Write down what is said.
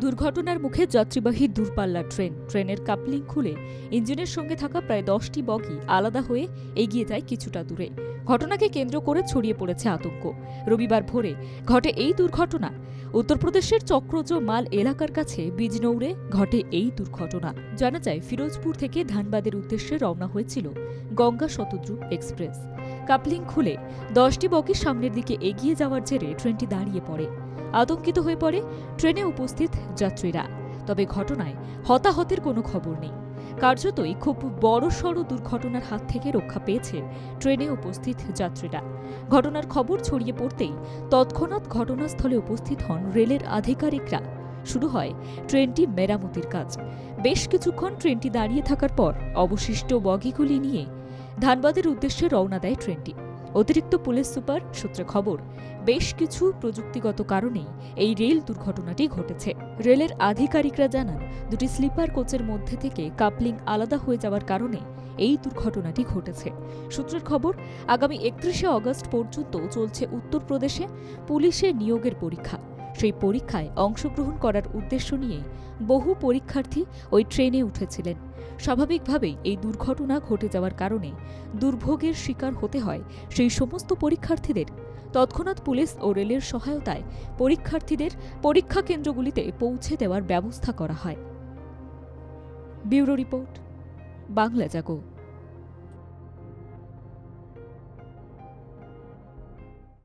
দুর্ঘটনার মুখে যাত্রীবাহী দূরপাল্লার ট্রেন। ট্রেনের কাপলিং খুলে ইঞ্জিনের সঙ্গে থাকা প্রায় দশটি বগি আলাদা হয়ে এগিয়ে যায় কিছুটা দূরে। ঘটনাকে কেন্দ্র করে ছড়িয়ে পড়েছে আতঙ্ক। রবিবার ভোরে ঘটে এই দুর্ঘটনা। উত্তরপ্রদেশের চক্রজ মাল এলাকার কাছে বিজনৌরে ঘটে এই দুর্ঘটনা। জানা যায়, ফিরোজপুর থেকে ধানবাদের উদ্দেশ্যে রওনা হয়েছিল গঙ্গা শতদ্রু এক্সপ্রেস। কাপলিং খুলে দশটি বগি সামনের দিকে এগিয়ে যাওয়ার জেরে ট্রেনটি দাঁড়িয়ে পড়ে। আতঙ্কিত হয়ে পড়ে ট্রেনে উপস্থিত যাত্রীরা। তবে ঘটনায় হতাহতের কোনো খবর নেই। কার্যতই খুব বড়সড় দুর্ঘটনার হাত থেকে রক্ষা পেয়েছে ট্রেনে উপস্থিত যাত্রীরা। ঘটনার খবর ছড়িয়ে পড়তেই তৎক্ষণাৎ ঘটনাস্থলে উপস্থিত হন রেলের আধিকারিকরা। শুরু হয় ট্রেনটি মেরামতির কাজ। বেশ কিছুক্ষণ ট্রেনটি দাঁড়িয়ে থাকার পর অবশিষ্ট বগিগুলি নিয়ে ধানবাদের উদ্দেশ্যে রওনা দেয় ট্রেনটি। অতিরিক্ত পুলিশ সুপার, সূত্রে খবর, বেশ কিছু প্রযুক্তিগত কারণেই এই রেল দুর্ঘটনাটি ঘটেছে। রেলের আধিকারিকরা জানান, দুটি স্লিপার কোচের মধ্যে থেকে কাপলিং আলাদা হয়ে যাওয়ার কারণে এই দুর্ঘটনাটি ঘটেছে। সূত্রের খবর, আগামী একত্রিশে অগস্ট পর্যন্ত চলছে উত্তরপ্রদেশে পুলিশের নিয়োগের পরীক্ষা। সেই পরীক্ষায় অংশগ্রহণ করার উদ্দেশ্য নিয়ে বহু পরীক্ষার্থী ওই ট্রেনে উঠেছিলেন। স্বাভাবিকভাবেই এই দুর্ঘটনা ঘটে যাওয়ার কারণে দুর্ভোগের শিকার হতে হয় সেই সমস্ত পরীক্ষার্থীদের। তৎক্ষণাৎ পুলিশ ও রেলের সহায়তায় পরীক্ষার্থীদের পরীক্ষা কেন্দ্রগুলিতে পৌঁছে দেওয়ার ব্যবস্থা করা হয়। ব্যুরো রিপোর্ট বাংলা জাগো